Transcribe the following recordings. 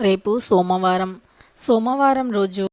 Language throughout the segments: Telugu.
రేపు సోమవారం. సోమవారం రోజు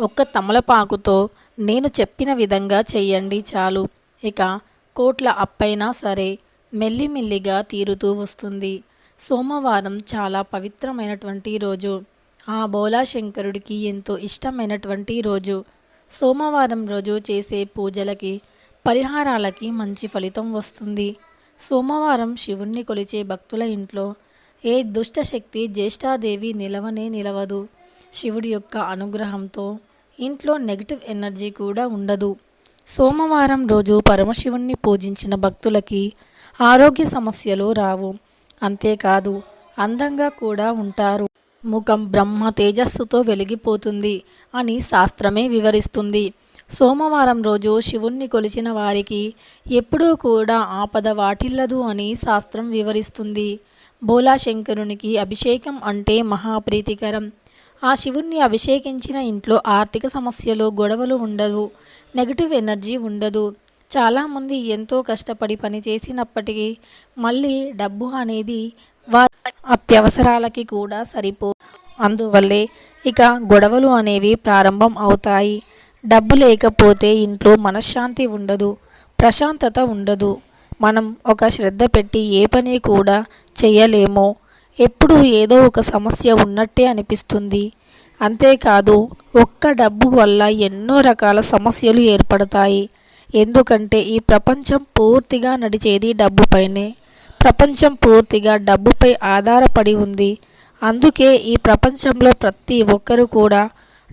ఒక్క తమలపాకుతో నేను చెప్పిన విధంగా చెయ్యండి చాలు. ఇక కోట్ల అప్పైనా సరే మెల్లిమెల్లిగా తీరుతూ వస్తుంది. సోమవారం చాలా పవిత్రమైనటువంటి రోజు. ఆ బోలా శంకరుడికి ఎంతో ఇష్టమైనటువంటి రోజు. సోమవారం రోజు చేసే పూజలకి పరిహారాలకి మంచి ఫలితం వస్తుంది. సోమవారం శివుణ్ణి కొలిచే భక్తుల ఇంట్లో ఏ దుష్టశక్తి జ్యేష్ఠాదేవి నిలవనే నిలవదు. శివుడి యొక్క అనుగ్రహంతో ఇంట్లో నెగిటివ్ ఎనర్జీ కూడా ఉండదు. సోమవారం రోజు పరమశివుణ్ణి పూజించిన భక్తులకి ఆరోగ్య సమస్యలు రావు. అంతేకాదు అందంగా కూడా ఉంటారు. ముఖం బ్రహ్మ తేజస్సుతో వెలిగిపోతుంది అని శాస్త్రమే వివరిస్తుంది. సోమవారం రోజు శివుణ్ణి కొలిచిన వారికి ఎప్పుడూ కూడా ఆపద వాటిల్లదు అని శాస్త్రం వివరిస్తుంది. భోలాశంకరునికి అభిషేకం అంటే మహాప్రీతికరం. ఆ శివుణ్ణి అభిషేకించిన ఇంట్లో ఆర్థిక సమస్యలు గొడవలు ఉండదు నెగిటివ్ ఎనర్జీ ఉండదు. చాలామంది ఎంతో కష్టపడి పని చేసినప్పటికీ మళ్ళీ డబ్బు అనేది వారి అత్యవసరాలకి కూడా సరిపో. అందువల్లే ఇక గొడవలు అనేవి ప్రారంభం అవుతాయి. డబ్బు లేకపోతే ఇంట్లో మనశ్శాంతి ఉండదు ప్రశాంతత ఉండదు. మనం ఒక శ్రద్ధ పెట్టి ఏ పని కూడా చేయలేమో. ఎప్పుడు ఏదో ఒక సమస్య ఉన్నట్టే అనిపిస్తుంది. అంతేకాదు ఒక్క డబ్బు వల్ల ఎన్నో రకాల సమస్యలు ఏర్పడతాయి. ఎందుకంటే ఈ ప్రపంచం పూర్తిగా నడిచేది డబ్బుపైనే. ప్రపంచం పూర్తిగా డబ్బుపై ఆధారపడి ఉంది. అందుకే ఈ ప్రపంచంలో ప్రతి ఒక్కరూ కూడా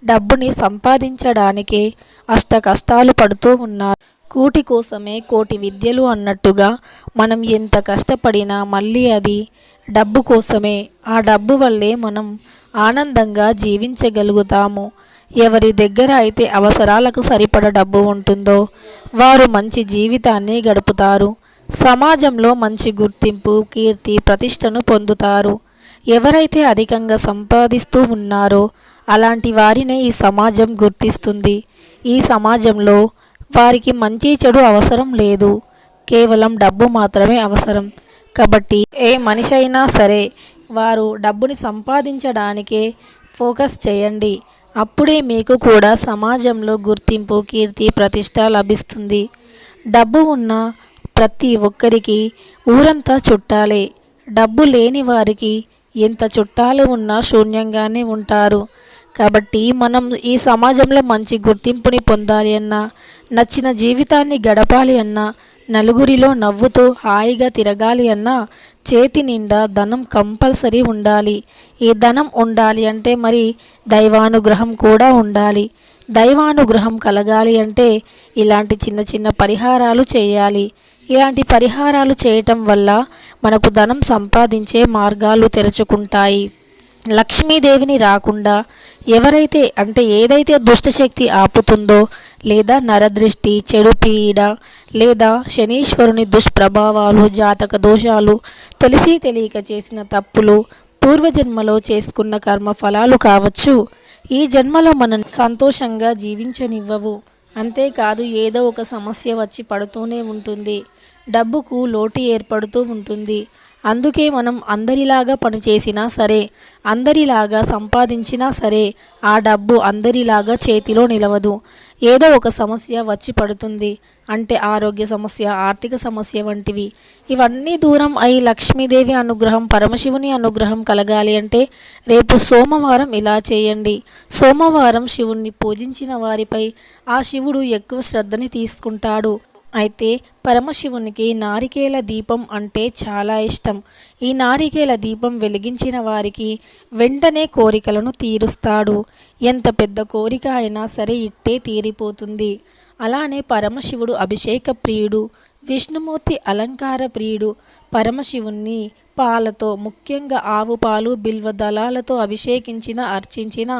డబ్బుని సంపాదించడానికే అష్ట కష్టాలు పడుతూ ఉన్నారు. కూటి కోసమే కోటి విద్యలు అన్నట్టుగా మనం ఎంత కష్టపడినా మళ్ళీ అది డబ్బు కోసమే. ఆ డబ్బు వల్లే మనం ఆనందంగా జీవించగలుగుతాము. ఎవరి దగ్గర అయితే అవసరాలకు సరిపడ డబ్బు ఉంటుందో వారు మంచి జీవితాన్ని గడుపుతారు. సమాజంలో మంచి గుర్తింపు కీర్తి ప్రతిష్టను పొందుతారు. ఎవరైతే అధికంగా సంపాదిస్తూ ఉన్నారో అలాంటి వారినే ఈ సమాజం గుర్తిస్తుంది. ఈ సమాజంలో వారికి మంచి చెడు అవసరం లేదు. కేవలం డబ్బు మాత్రమే అవసరం. కాబట్టి ఏ మనిషి అయినా సరే వారు డబ్బుని సంపాదించడానికే ఫోకస్ చేయండి. అప్పుడే మీకు కూడా సమాజంలో గుర్తింపు కీర్తి ప్రతిష్ట లభిస్తుంది. డబ్బు ఉన్న ప్రతి ఒక్కరికి ఊరంతా చుట్టాలే. డబ్బు లేని వారికి ఎంత చుట్టాలు ఉన్నా శూన్యంగానే ఉంటారు. కాబట్టి మనం ఈ సమాజంలో మంచి గుర్తింపుని పొందాలి అన్నా నచ్చిన జీవితాన్ని గడపాలి అన్నా నలుగురిలో నవ్వుతూ హాయిగా తిరగాలి అన్నా చేతి నిండా ధనం కంపల్సరీ ఉండాలి. ఈ ధనం ఉండాలి అంటే మరి దైవానుగ్రహం కూడా ఉండాలి. దైవానుగ్రహం కలగాలి అంటే ఇలాంటి చిన్న చిన్న పరిహారాలు చేయాలి. ఇలాంటి పరిహారాలు చేయటం వల్ల మనకు ధనం సంపాదించే మార్గాలు తెరుచుకుంటాయి. లక్ష్మీదేవిని రాకుండా ఎవరైతే అంటే ఏదైతే దుష్టశక్తి ఆపుతుందో లేదా నరదృష్టి చెడు పీడ లేదా శనీశ్వరుని దుష్ప్రభావాలు జాతక దోషాలు తెలిసి తెలియక చేసిన తప్పులు పూర్వజన్మలో చేసుకున్న కర్మ ఫలాలు కావచ్చు ఈ జన్మలో మనం సంతోషంగా జీవించనివ్వవు. అంతేకాదు ఏదో ఒక సమస్య వచ్చి పడుతూనే ఉంటుంది. డబ్బుకు లోటు ఏర్పడుతూ ఉంటుంది. అందుకే మనం అందరిలాగా పనిచేసినా సరే అందరిలాగా సంపాదించినా సరే ఆ డబ్బు అందరిలాగా చేతిలో నిలవదు. ఏదో ఒక సమస్య వచ్చి పడుతుంది. అంటే ఆరోగ్య సమస్య ఆర్థిక సమస్య వంటివి. ఇవన్నీ దూరం అయి లక్ష్మీదేవి అనుగ్రహం పరమశివుని అనుగ్రహం కలగాలి అంటే రేపు సోమవారం ఇలా చేయండి. సోమవారం శివుణ్ణి పూజించిన వారిపై ఆ శివుడు ఎక్కువ శ్రద్ధని తీసుకుంటాడు. అయితే పరమశివునికి నారికేల దీపం అంటే చాలా ఇష్టం. ఈ నారికేల దీపం వెలిగించిన వారికి వెంటనే కోరికలను తీరుస్తాడు. ఎంత పెద్ద కోరిక అయినా సరే ఇట్టే తీరిపోతుంది. అలానే పరమశివుడు అభిషేక ప్రియుడు విష్ణుమూర్తి అలంకార ప్రియుడు పరమశివుణ్ణి పాలతో ముఖ్యంగా ఆవు పాలు బిల్వ దళాలతో అభిషేకించిన అర్చించిన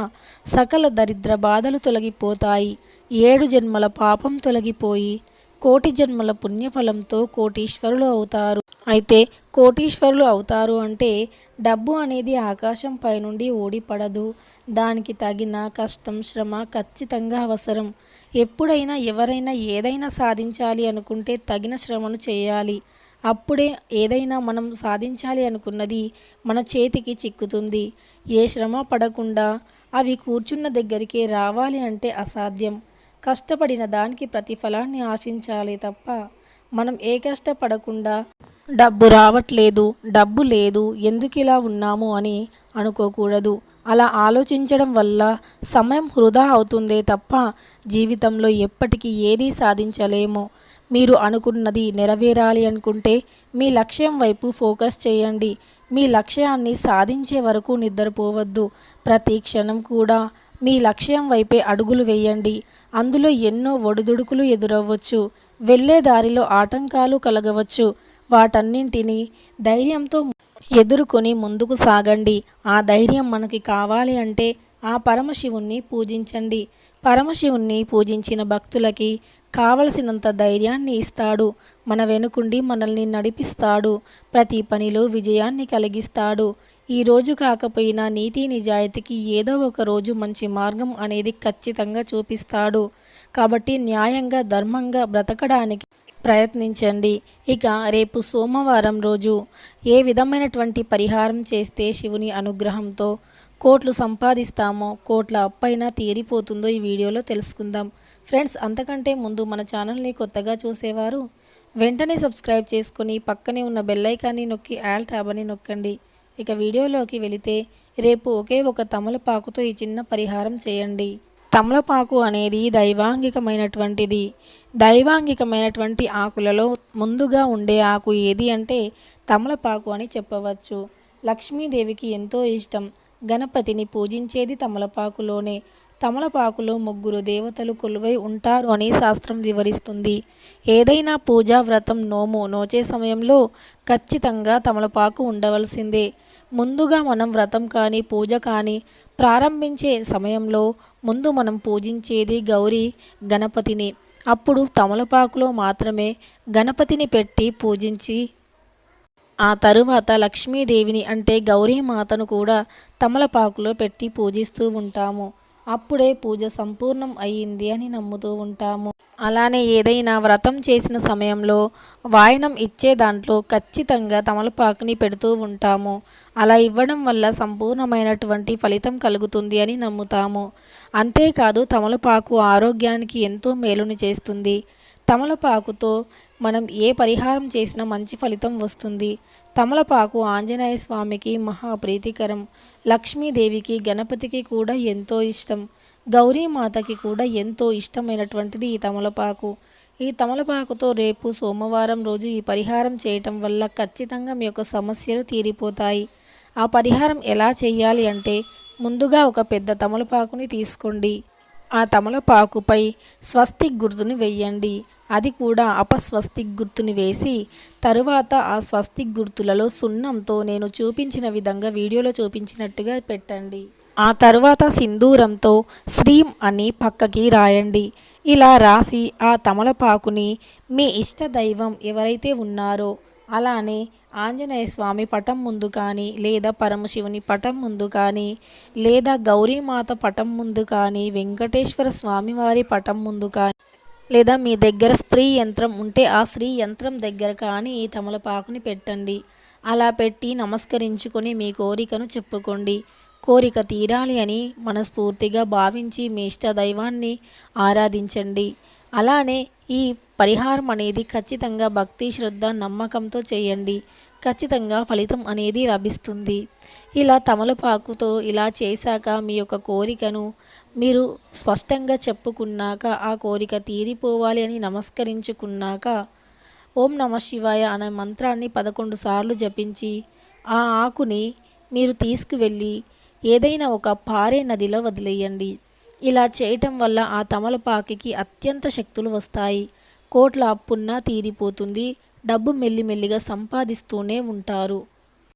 సకల దరిద్ర బాధలు తొలగిపోతాయి. ఏడు జన్మల పాపం తొలగిపోయి కోటి జన్మల పుణ్యఫలంతో కోటీశ్వరులు అవుతారు. అయితే కోటీశ్వరులు అవుతారు అంటే డబ్బు అనేది ఆకాశం పైనుండి ఓడిపడదు దానికి తగిన కష్టం శ్రమ ఖచ్చితంగా అవసరం. ఎప్పుడైనా ఎవరైనా ఏదైనా సాధించాలి అనుకుంటే తగిన శ్రమను చేయాలి. అప్పుడే ఏదైనా మనం సాధించాలి అనుకున్నది మన చేతికి చిక్కుతుంది. ఏ శ్రమ పడకుండా అవి కూర్చున్న దగ్గరికి రావాలి అంటే అసాధ్యం. కష్టపడిన దానికి ప్రతిఫలాన్ని ఆశించాలి తప్ప మనం ఏ కష్టపడకుండా డబ్బు రావట్లేదు డబ్బు లేదు ఎందుకు ఇలా ఉన్నాము అని అనుకోకూడదు. అలా ఆలోచించడం వల్ల సమయం వృధా అవుతుందే తప్ప జీవితంలో ఎప్పటికీ ఏదీ సాధించలేము. మీరు అనుకున్నది నెరవేరాలి అనుకుంటే మీ లక్ష్యం వైపు ఫోకస్ చేయండి. మీ లక్ష్యాన్ని సాధించే వరకు నిద్రపోవద్దు. ప్రతి క్షణం కూడా మీ లక్ష్యం వైపే అడుగులు వేయండి. అందులో ఎన్నో ఒడిదుడుకులు ఎదురవ్వచ్చు. వెళ్ళే దారిలో ఆటంకాలు కలగవచ్చు. వాటన్నింటినీ ధైర్యంతో ఎదుర్కొని ముందుకు సాగండి. ఆ ధైర్యం మనకి కావాలి అంటే ఆ పరమశివుణ్ణి పూజించండి. పరమశివుణ్ణి పూజించిన భక్తులకి కావలసినంత ధైర్యాన్ని ఇస్తాడు. మన వెనుకుండి మనల్ని నడిపిస్తాడు. ప్రతి పనిలో విజయాన్ని కలిగిస్తాడు. ఈ రోజు కాకపోయినా నీతి నిజాయితీకి ఏదో ఒక రోజు మంచి మార్గం అనేది ఖచ్చితంగా చూపిస్తాడు. కాబట్టి న్యాయంగా ధర్మంగా బ్రతకడానికి ప్రయత్నించండి. ఇక రేపు సోమవారం రోజు ఏ విధమైనటువంటి పరిహారం చేస్తే శివుని అనుగ్రహంతో కోట్లు సంపాదిస్తామో కోట్ల అప్పైనా తీరిపోతుందో ఈ వీడియోలో తెలుసుకుందాం. ఫ్రెండ్స్ అంతకంటే ముందు మన ఛానల్ని కొత్తగా చూసేవారు వెంటనే సబ్స్క్రైబ్ చేసుకుని పక్కనే ఉన్న బెల్లైకాన్ని నొక్కి యాల్ ట్యాబ్ అని నొక్కండి. ఇక వీడియోలోకి వెళితే రేపు ఒకే ఒక తమలపాకుతో ఈ చిన్న పరిహారం చేయండి. తమలపాకు అనేది దైవాంగికమైనటువంటిది. దైవాంగికమైనటువంటి ఆకులలో ముందుగా ఉండే ఆకు ఏది అంటే తమలపాకు అని చెప్పవచ్చు. లక్ష్మీదేవికి ఎంతో ఇష్టం. గణపతిని పూజించేది తమలపాకులోనే. తమలపాకులో ముగ్గురు దేవతలు కొలువై ఉంటారు అని శాస్త్రం వివరిస్తుంది. ఏదైనా పూజా వ్రతం నోము నోచే సమయంలో ఖచ్చితంగా తమలపాకు ఉండవలసిందే. ముందుగా మనం వ్రతం కానీ పూజ కానీ ప్రారంభించే సమయంలో ముందు మనం పూజించేది గౌరీ గణపతిని. అప్పుడు తమలపాకులో మాత్రమే గణపతిని పెట్టి పూజించి ఆ తరువాత లక్ష్మీదేవిని అంటే గౌరీమాతను కూడా తమలపాకులో పెట్టి పూజిస్తూ ఉంటాము. అప్పుడే పూజ సంపూర్ణం అయ్యింది అని నమ్ముతూ ఉంటాము. అలానే ఏదైనా వ్రతం చేసిన సమయంలో వాయనం ఇచ్చే దాంట్లో ఖచ్చితంగా తమలపాకుని పెడుతూ ఉంటాము. అలా ఇవ్వడం వల్ల సంపూర్ణమైనటువంటి ఫలితం కలుగుతుంది అని నమ్ముతాము. అంతేకాదు తమలపాకు ఆరోగ్యానికి ఎంతో మేలుని చేస్తుంది. తమలపాకుతో మనం ఏ పరిహారం చేసినా మంచి ఫలితం వస్తుంది. తమలపాకు ఆంజనేయ స్వామికి మహాప్రీతికరం. లక్ష్మీదేవికి గణపతికి కూడా ఎంతో ఇష్టం. గౌరీమాతకి కూడా ఎంతో ఇష్టమైనటువంటిది ఈ తమలపాకు. ఈ తమలపాకుతో రేపు సోమవారం రోజు ఈ పరిహారం చేయటం వల్ల ఖచ్చితంగా మీ యొక్క సమస్యలు తీరిపోతాయి. ఆ పరిహారం ఎలా చేయాలి అంటే ముందుగా ఒక పెద్ద తమలపాకుని తీసుకోండి. ఆ తమలపాకుపై స్వస్తిక్ గుర్తుని వెయ్యండి అది కూడా అపస్వస్తిక్ గుర్తుని వేసి తరువాత ఆ స్వస్తిక్ గుర్తులలో సున్నంతో నేను చూపించిన విధంగా వీడియోలో చూపించినట్టుగా పెట్టండి. ఆ తర్వాత సింధూరంతో శ్రీం అని పక్కకి రాయండి. ఇలా రాసి ఆ తమలపాకుని మీ ఇష్ట దైవం ఎవరైతే ఉన్నారో అలానే ఆంజనేయ స్వామి పటం ముందు కానీ లేదా పరమశివుని పటం ముందు కానీ లేదా గౌరీమాత పటం ముందు కానీ వెంకటేశ్వర స్వామివారి పటం ముందు కానీ లేదా మీ దగ్గర స్త్రీ యంత్రం ఉంటే ఆ స్త్రీ యంత్రం దగ్గర కానీ ఈ తమలపాకుని పెట్టండి. అలా పెట్టి నమస్కరించుకొని మీ కోరికను చెప్పుకోండి. కోరిక తీరాలి అని మనస్ఫూర్తిగా భావించి మీ ఇష్ట దైవాన్ని ఆరాధించండి. అలానే ఈ పరిహారం అనేది ఖచ్చితంగా భక్తి శ్రద్ధ నమ్మకంతో చేయండి. ఖచ్చితంగా ఫలితం అనేది లభిస్తుంది. ఇలా తమలపాకుతో ఇలా చేశాక మీ యొక్క కోరికను మీరు స్పష్టంగా చెప్పుకున్నాక ఆ కోరిక తీరిపోవాలి అని నమస్కరించుకున్నాక ఓం నమ శివాయ అనే మంత్రాన్ని పదకొండు సార్లు జపించి ఆ ఆకుని మీరు తీసుకువెళ్ళి ఏదైనా ఒక పారే నదిలో వదిలేయండి. ఇలా చేయటం వల్ల ఆ తమలపాకికి అత్యంత శక్తులు వస్తాయి. కోట్ల అప్పున్నా తీరిపోతుంది. డబ్బు మెల్లిమెల్లిగా సంపాదిస్తూనే ఉంటారు.